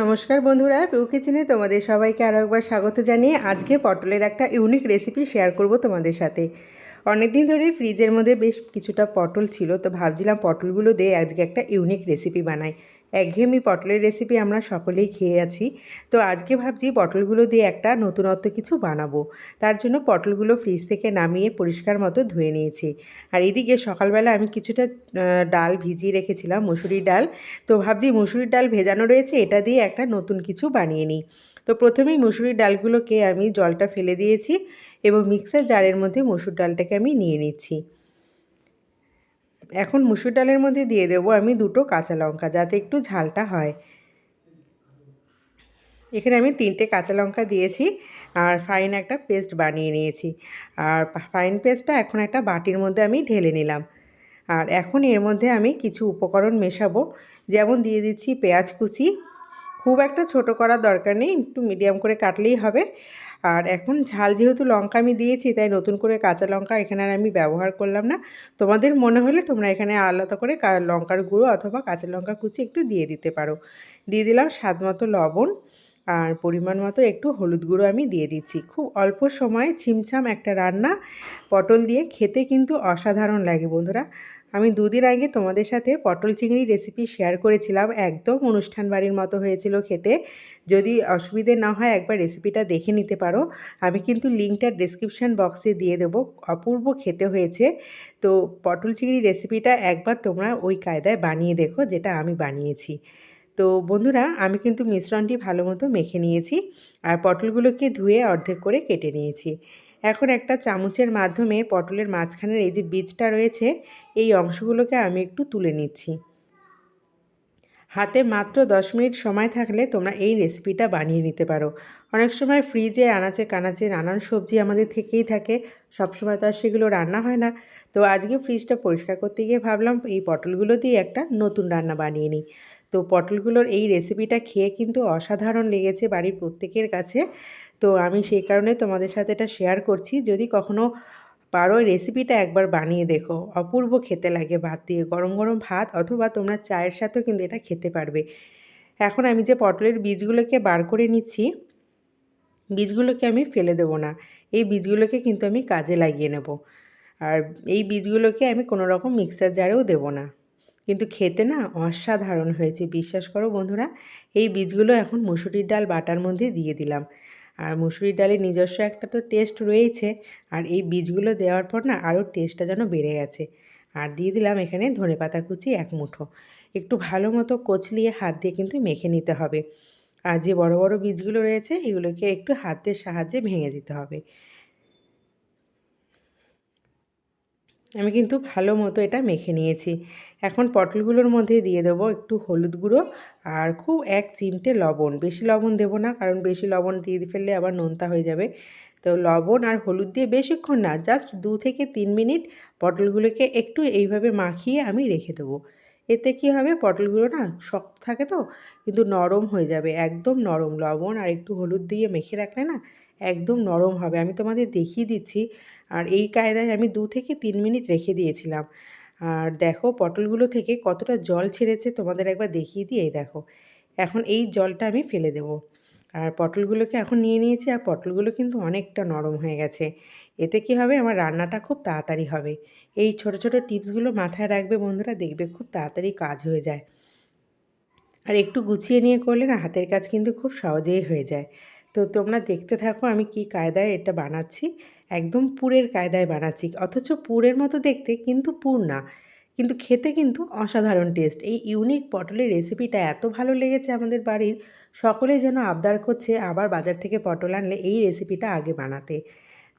নমস্কার বন্ধুরা পেউ কিচেনে তোমাদের সবাইকে আরও একবার স্বাগত জানিয়ে আজকে পটলের একটা ইউনিক রেসিপি শেয়ার করব তোমাদের সাথে। অনেক দিন ধরে ফ্রিজের মধ্যে বেশ কিছুটা পটল ছিল, তো ভাবছিলাম পটলগুলো দিয়ে আজকে একটা ইউনিক রেসিপি বানাই। একঘেয়েমি পটলের রেসিপি আমরা সকলেই খেয়ে আছি। তো আজকে ভাবছি পটলগুলো দিয়ে একটা নতুনত্ব কিছু বানাবো। তার জন্য পটলগুলো ফ্রিজ থেকে নামিয়ে পরিষ্কার মতো ধুয়ে নিয়েছি। আর এদিকে সকালবেলা আমি কিছুটা ডাল ভিজিয়ে রেখেছিলাম, মুসুরির ডাল। তো ভাবছি মুসুরির ডাল ভেজানো রয়েছে, এটা দিয়ে একটা নতুন কিছু বানিয়ে নিই। তো প্রথমেই মুসুরির ডালগুলোকে আমি জলটা ফেলে দিয়েছি এবং মিক্সার জারের মধ্যে মুসুর ডালটাকে আমি নিয়ে নিচ্ছি। এখন মুসুর ডালের মধ্যে দিয়ে দেবো আমি দুটো কাঁচা লঙ্কা, যাতে একটু ঝালটা হয়। এখানে আমি তিনটে কাঁচা লঙ্কা দিয়েছি আর ফাইন একটা পেস্ট বানিয়ে নিয়েছি। আর ফাইন পেস্টটা এখন একটা বাটির মধ্যে আমি ঢেলে নিলাম। আর এখন এর মধ্যে আমি কিছু উপকরণ মেশাবো, যেমন দিয়ে দিচ্ছি পেঁয়াজ কুচি। খুব একটা ছোট করার দরকার নেই, একটু মিডিয়াম করে কাটলেই হবে। আর এখন ঝাল যেহেতু লঙ্কা আমি দিয়েছি, তাই নতুন করে কাঁচা লঙ্কা এখানে আর আমি ব্যবহার করলাম না। তোমাদের মনে হলে তোমরা এখানে আলাদা করে লঙ্কার গুঁড়ো অথবা কাঁচা লঙ্কা কুচি একটু দিয়ে দিতে পারো। দিয়ে দিলাম স্বাদ মতো লবণ। আর পরিমাণ মতো একটু হলুদ গুঁড়ো আমি দিয়ে দিচ্ছি। খুব অল্প সময়ে ছিমছাম একটা রান্না পটল দিয়ে খেতে কিন্তু অসাধারণ লাগে বন্ধুরা। আমি দুদিন আগে তোমাদের সাথে পটল চিংড়ি রেসিপি শেয়ার করেছিলাম, একদম অনুষ্ঠান বাড়ির মতো হয়েছিল খেতে। যদি অসুবিধে না হয় একবার রেসিপিটা দেখে নিতে পারো। আমি কিন্তু লিঙ্কটা ডিসক্রিপশান বক্সে দিয়ে দেবো। অপূর্ব খেতে হয়েছে। তো পটল চিংড়ি রেসিপিটা একবার তোমরা ওই কায়দায় বানিয়ে দেখো, যেটা আমি বানিয়েছি। তো বন্ধুরা, আমি কিন্তু মিশ্রণটি ভালো মতো মেখে নিয়েছি আর পটলগুলোকে ধুয়ে অর্ধেক করে কেটে নিয়েছি। এখন একটা চামচের মাধ্যমে পটলের মাঝখানের এই যে বীজটা রয়েছে, এই অংশগুলোকে আমি একটু তুলে নিচ্ছি। হাতে মাত্র দশ মিনিট সময় থাকলে তোমরা এই রেসিপিটা বানিয়ে নিতে পারো। অনেক সময় ফ্রিজে আনাচে কানাচে নানান সবজি আমাদের থেকেই থাকে, সবসময় তো আর সেগুলো রান্না হয় না। তো আজকে ফ্রিজটা পরিষ্কার করতে গিয়ে ভাবলাম এই পটলগুলো দিয়ে একটা নতুন রান্না বানিয়ে নিই। তো পটলগুলোর এই রেসিপিটা খেয়ে কিন্তু অসাধারণ লেগেছে বাড়ির প্রত্যেকের কাছে। তো আমি সেই কারণে তোমাদের সাথে এটা শেয়ার করছি। যদি কখনো পারো রেসিপিটা একবার বানিয়ে দেখো। অপূর্ব খেতে লাগে ভাত দিয়ে। গরম গরম ভাত অথবা তোমরা চায়ের সাথেও কিন্তু এটা খেতে পারবে। এখন আমি যে পটলের বীজগুলোকে বার করে নিচ্ছি, বীজগুলোকে আমি ফেলে দেবো না। এই বীজগুলোকে কিন্তু আমি কাজে লাগিয়ে নেব। আর এই বীজগুলোকে আমি কোনো রকম মিক্সার জারেও দেবো না। কিন্তু খেতে না অসাধারণ হয়েছে। বিশ্বাস করো বন্ধুরা, এই বীজগুলো এখন মুসুরির ডাল বাটার মধ্যে দিয়ে দিলাম। আর মুসুরির ডালের নিজস্ব একটা তো টেস্ট রয়েছে, আর এই বীজগুলো দেওয়ার পর না আরও টেস্টটা যেন বেড়ে গেছে। আর দিয়ে দিলাম এখানে ধনেপাতা কুচি এক মুঠো। একটু ভালো মতো কচলিয়ে হাত দিয়ে কিন্তু মেখে নিতে হবে। আর যে বড় বড় বীজগুলো রয়েছে, এগুলোকে একটু হাতের সাহায্যে ভেঙে দিতে হবে। আমি কিন্তু ভালো মতো এটা মেখে নিয়েছি। এখন পটলগুলোর মধ্যে দিয়ে দেবো একটু হলুদ গুঁড়ো আর খুব এক চিমটে লবণ। বেশি লবণ দেবো না, কারণ বেশি লবণ দিয়ে ফেললে আবার নোনতা হয়ে যাবে। তো লবণ আর হলুদ দিয়ে বেশিক্ষণ না, জাস্ট দু থেকে তিন মিনিট পটলগুলোকে একটু এইভাবে মাখিয়ে আমি রেখে দেবো। এতে কী হবে, পটলগুলো না শক্ত থাকে তো, কিন্তু নরম হয়ে যাবে, একদম নরম। লবণ আর একটু হলুদ দিয়ে মেখে রাখলে না একদম নরম হবে। আমি তোমাদের দেখিয়ে দিচ্ছি আর এই কায়দায় আমি দু থেকে তিন মিনিট রেখে দিয়েছিলাম। আর দেখো পটলগুলো থেকে কতটা জল ছেড়েছে তোমাদের একবার দেখিয়ে দিই, এই দেখো। এখন এই জলটা আমি ফেলে দেবো। আর পটলগুলোকে এখন নিয়ে নিয়েছি আর পটলগুলো কিন্তু অনেকটা নরম হয়ে গেছে। এতে কি হবে? আমার রান্নাটা খুব তাড়াতাড়ি হবে। এই ছোট ছোট টিপসগুলো মাথায় রাখবে বন্ধুরা, দেখবে খুব তাড়াতাড়ি কাজ হয়ে যায়। আর একটু গুছিয়ে নিয়ে করলে না হাতের কাজ কিন্তু খুব সহজেই হয়ে যায়। তো তোমরা দেখতে থাকো আমি কি কায়দায় এটা বানাচ্ছি। একদম পুরের কায়দায় বানাচ্ছি। অথচ পুরের মতো দেখতে কিন্তু পুর না। কিন্তু খেতে কিন্তু অসাধারণ টেস্ট এই ইউনিক পটলের রেসিপিটা এত ভালো লেগেছে আমাদের বাড়ির। সকলে যেন আবদার করছে আবার বাজার থেকে পটল আনলে এই রেসিপিটা আগে বানাতে।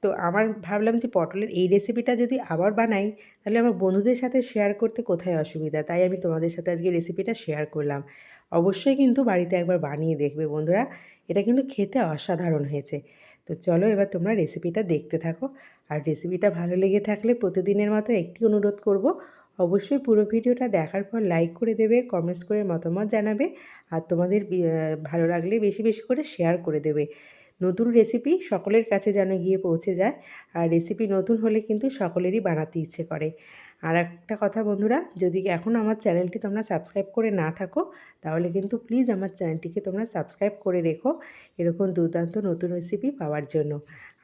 তো আমার ভাবলাম যে পটলের এই রেসিপিটা যদি আবার বানাই, তাহলে আমার বন্ধুদের সাথে শেয়ার করতে কোথায় অসুবিধা? তাই আমি তোমাদের সাথে আজকে রেসিপিটা শেয়ার করলাম। অবশ্যই কিন্তু বাড়িতে একবার বানিয়ে দেখবে বন্ধুরা। এটা কিন্তু খেতে অসাধারণ হয়েছে। তো চলো এবার তোমরা রেসিপিটা দেখতে থাকো। আর রেসিপিটা ভালো লেগে থাকলে প্রতিদিনের মতো একটি অনুরোধ করব, অবশ্যই পুরো ভিডিওটা দেখার পর লাইক করে দেবে কমেন্টস করে মতামত জানাবে, আর তোমাদের ভালো লাগলে বেশি বেশি করে শেয়ার করে দেবে। নতুন রেসিপি সকলের কাছে যেন গিয়ে পৌঁছে যায়, আর রেসিপি নতুন হলে কিন্তু সকলেরই বানাতে ইচ্ছে করে। আর একটা কথা বন্ধুরা, যদি এখন আমার চ্যানেলটি তোমরা সাবস্ক্রাইব করে না থাকো, তাহলে কিন্তু প্লিজ আমার চ্যানেলটিকে তোমরা সাবস্ক্রাইব করে রেখো এরকম দুর্দান্ত নতুন রেসিপি পাওয়ার জন্য।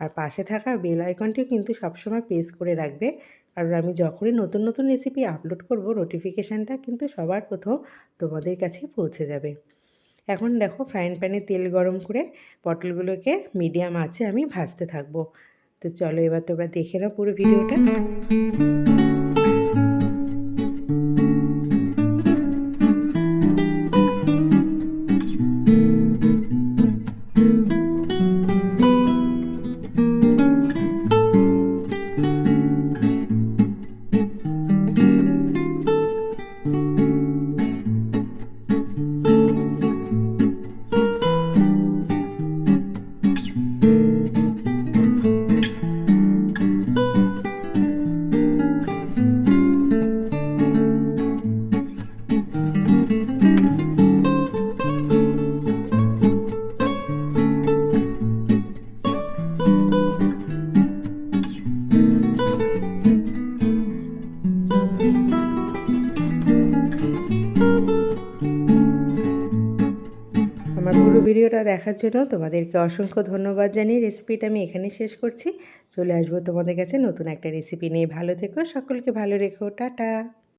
আর পাশে থাকা বেল আইকনটিও কিন্তু সবসময় প্রেস করে রাখবে। কারণ আমি যখনই নতুন নতুন রেসিপি আপলোড করব নোটিফিকেশানটা কিন্তু সবার প্রথম তোমাদের কাছে পৌঁছে যাবে। এখন দেখো ফ্রাইং প্যানে তেল গরম করে পটলগুলোকে মিডিয়াম আছে আমি ভাজতে থাকব। তো চলো এবার তোমরা দেখে নাও পুরো ভিডিওটা আমার পুরো ভিডিওটা দেখার জন্য তোমাদেরকে অসংখ্য ধন্যবাদ জানিয়ে রেসিপিটা আমি এখানে শেষ করছি। চলে আসব তোমাদের কাছে নতুন একটা রেসিপি নিয়ে। ভালো থেকো, সকলকে ভালো রেখো। টাটা।